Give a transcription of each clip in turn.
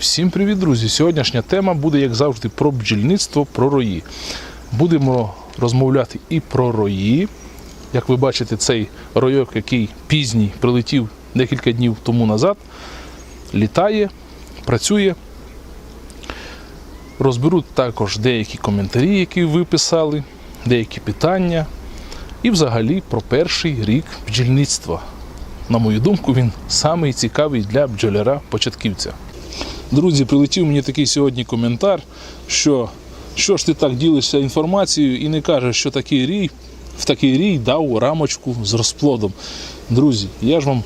Всім привіт, друзі! Сьогоднішня тема буде, як завжди, про бджільництво, про рої. Будемо розмовляти і про рої. Як ви бачите, цей ройок, який пізній прилетів декілька днів тому назад, літає, працює. Розберу також деякі коментарі, які ви писали, деякі питання. І взагалі про перший рік бджільництва. На мою думку, він самий цікавий для бджоляра-початківця. Друзі, прилетів мені такий сьогодні коментар, що що ж ти так ділишся інформацією і не кажеш, що такий рій в такий рій дав рамочку з розплодом. Друзі, я ж вам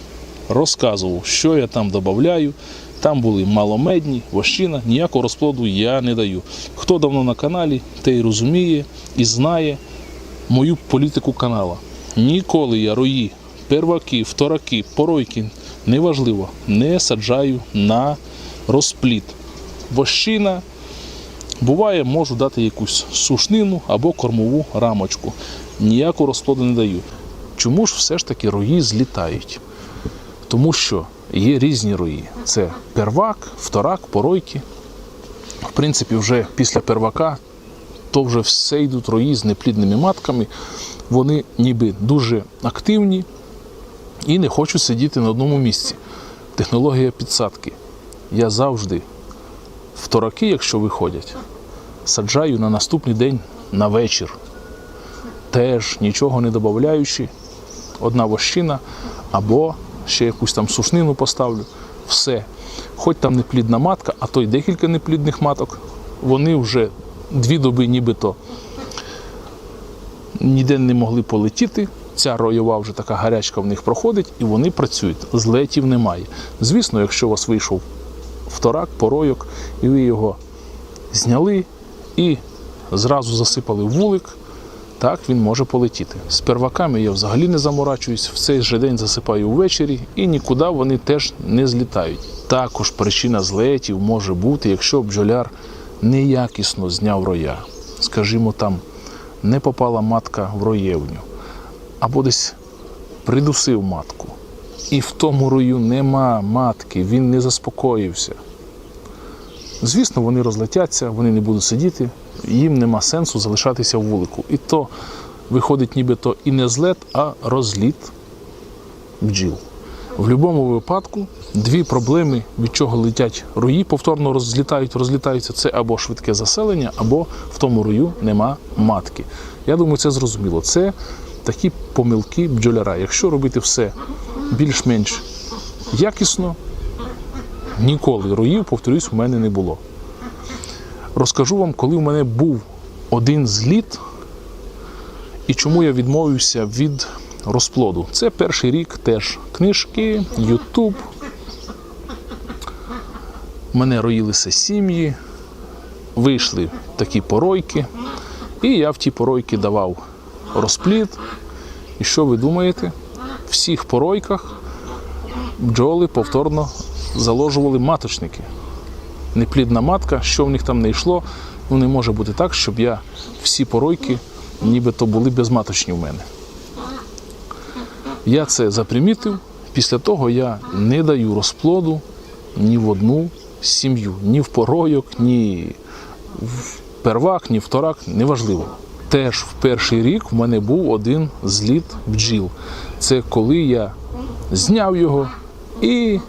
розказував, що я там додаю. Там були маломедні, вощина, ніякого розплоду я не даю. Хто давно на каналі, той розуміє і знає мою політику канала. Ніколи я рої, перваки, втораки, поройки, неважливо, не саджаю на розплід. Вощина. Буває, можу дати якусь сушнину або кормову рамочку. Ніякого розплоду не даю. Чому ж все ж таки рої злітають? Тому що є різні рої. Це первак, вторак, поройки. В принципі, вже після первака то вже все йдуть рої з неплідними матками. Вони ніби дуже активні і не хочуть сидіти на одному місці. Технологія підсадки. Я завжди втораки, якщо виходять, саджаю на наступний день на вечір. Теж нічого не додаючи, одна вощина або ще якусь там сушнину поставлю. Все. Хоч там неплідна матка, а то й декілька неплідних маток, вони вже дві доби нібито ніде не могли полетіти. Ця ройова вже така гарячка в них проходить, і вони працюють. Злетів немає. Звісно, якщо у вас вийшов вторак, поройок, і ви його зняли і зразу засипали вулик, так він може полетіти. З перваками я взагалі не заморачуюсь, в цей же день засипаю ввечері і нікуди вони теж не злітають. Також причина злетів може бути, якщо бджоляр неякісно зняв роя. Скажімо, там не попала матка в роєвню, або десь придусив матку. І в тому рою нема матки, він не заспокоївся. Звісно, вони розлетяться, вони не будуть сидіти, їм нема сенсу залишатися в вулику. І то виходить нібито і не злет, а розліт бджіл. В будь-якому випадку дві проблеми, від чого летять рої, повторно розлітають, розлітаються, це або швидке заселення, або в тому рою нема матки. Я думаю, це зрозуміло. Це такі помилки бджоляра. Якщо робити все більш-менш якісно, ніколи роїв, повторюсь, у мене не було. Розкажу вам, коли в мене був один зліт і чому я відмовився від розплоду. Це перший рік теж книжки, Ютуб. Мене роїлися сім'ї, вийшли такі поройки, і я в ті поройки давав розплід. І що ви думаєте? В всіх поройках бджоли повторно заложували маточники. Неплідна матка, що в них там не йшло, ну не може бути так, щоб я всі поройки нібито були безматочні в мене. Я це запримітив. Після того я не даю розплоду ні в одну сім'ю, ні в поройок, ні в первак, ні в вторак, неважливо. Теж в перший рік в мене був один зліт бджіл. Це коли я зняв його і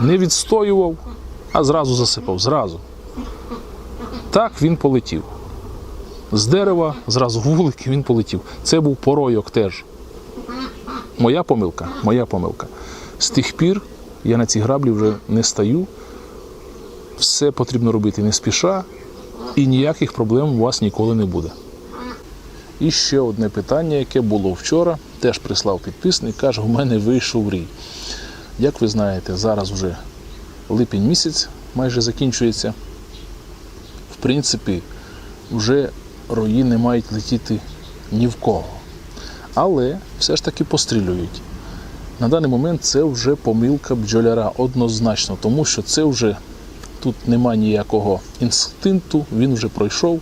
не відстоював, а зразу засипав. Зразу. Так він полетів. З дерева, зразу вулик він полетів. Це був поройок теж. Моя помилка, моя помилка. З тих пір я на ці граблі вже не стаю. Все потрібно робити не спіша, і ніяких проблем у вас ніколи не буде. І ще одне питання, яке було вчора, теж прислав підписник, каже, у мене вийшов рій. Як ви знаєте, зараз вже липень місяць майже закінчується. В принципі, вже рої не мають летіти ні в кого. Але все ж таки пострілюють. На даний момент це вже помилка бджоляра однозначно, тому що це вже тут немає ніякого інстинкту, він вже пройшов.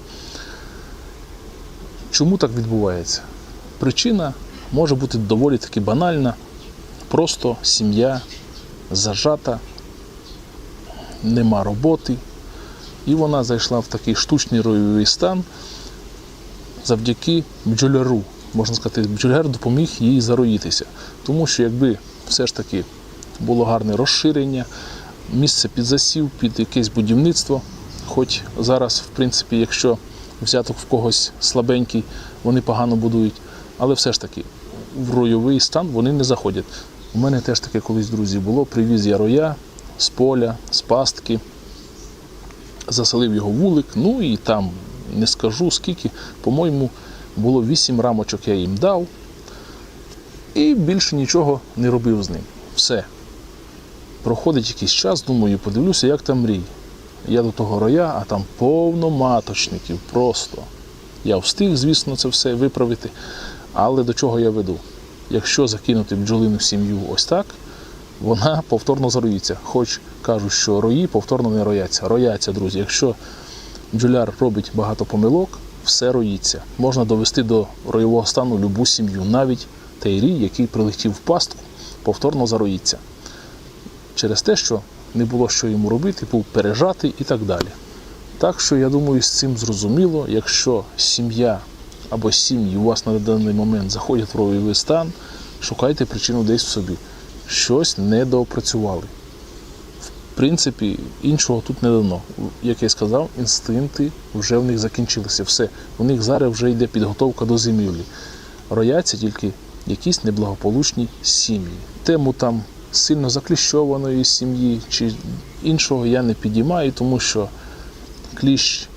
Чому так відбувається? Причина може бути доволі таки банальна, просто сім'я зажата нема роботи. І вона зайшла в такий штучний ройовий стан завдяки бджоляру. Можна сказати, бджоляр допоміг їй зароїтися. Тому що якби все ж таки було гарне розширення, місце під засів, під якесь будівництво, хоч зараз, в принципі, якщо взяток в когось слабенький, вони погано будують, але все ж таки в ройовий стан вони не заходять. У мене теж таке колись, друзі, було. Привіз я роя з поля, з пастки, заселив його вулик, ну і там не скажу скільки, по-моєму, було 8 рамочок я їм дав. І більше нічого не робив з ним. Все. Проходить якийсь час, думаю, подивлюся, як там мрій. Я до того роя, а там повно маточників просто. Я встиг, звісно, це все виправити. Але до чого я веду? Якщо закинути бджолину сім'ю ось так, вона повторно зароїться. Хоч кажуть, що рої повторно не рояться. Рояться, друзі. Якщо бджоляр робить багато помилок, все роїться. Можна довести до роєвого стану любу сім'ю, навіть той рій, який прилетів в пастку, повторно зароїться. Через те, що не було що йому робити, був пережатий і так далі. Так що я думаю, з цим зрозуміло, якщо сім'я або сім'ї у вас на даний момент заходять в роєвий стан, шукайте причину десь в собі. Щось недоопрацювали. В принципі, іншого тут не дано. Як я сказав, інстинкти вже в них закінчилися. Все. У них зараз вже йде підготовка до зимівлі. Рояться тільки якісь неблагополучні сім'ї. Тему там сильно закліщованої сім'ї чи іншого я не підіймаю, тому що кліщ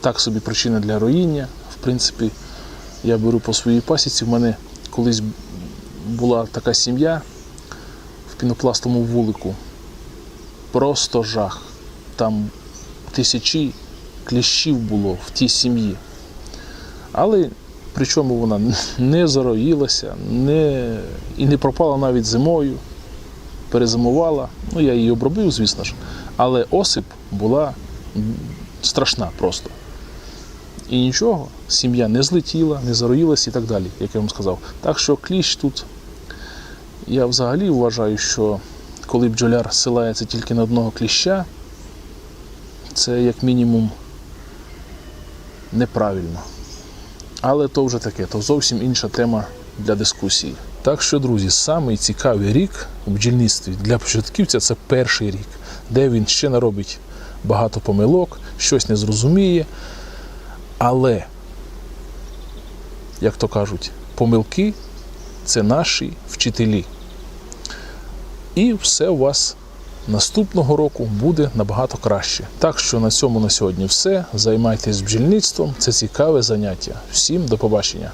так собі причина для роїння. Принципі, я беру по своїй пасіці. В мене колись була така сім'я в пінопластовому вулику. Просто жах. Там тисячі кліщів було в тій сім'ї. Але причому вона не зароїлася, не, і не пропала навіть зимою, перезимувала. Ну, я її обробив, звісно ж, але осип була страшна просто. І нічого, сім'я не злетіла, не зароїлась і так далі, як я вам сказав. Так що кліщ тут, я взагалі вважаю, що коли бджоляр силається тільки на одного кліща, це як мінімум неправильно. Але то вже таке, то зовсім інша тема для дискусії. Так що, друзі, самий цікавий рік у бджільництві для початківця це перший рік, де він ще наробить багато помилок, щось не зрозуміє. Але, як то кажуть, помилки це наші вчителі. І все у вас наступного року буде набагато краще. Так що на цьому на сьогодні все. Займайтесь бджільництвом, це цікаве заняття. Всім до побачення.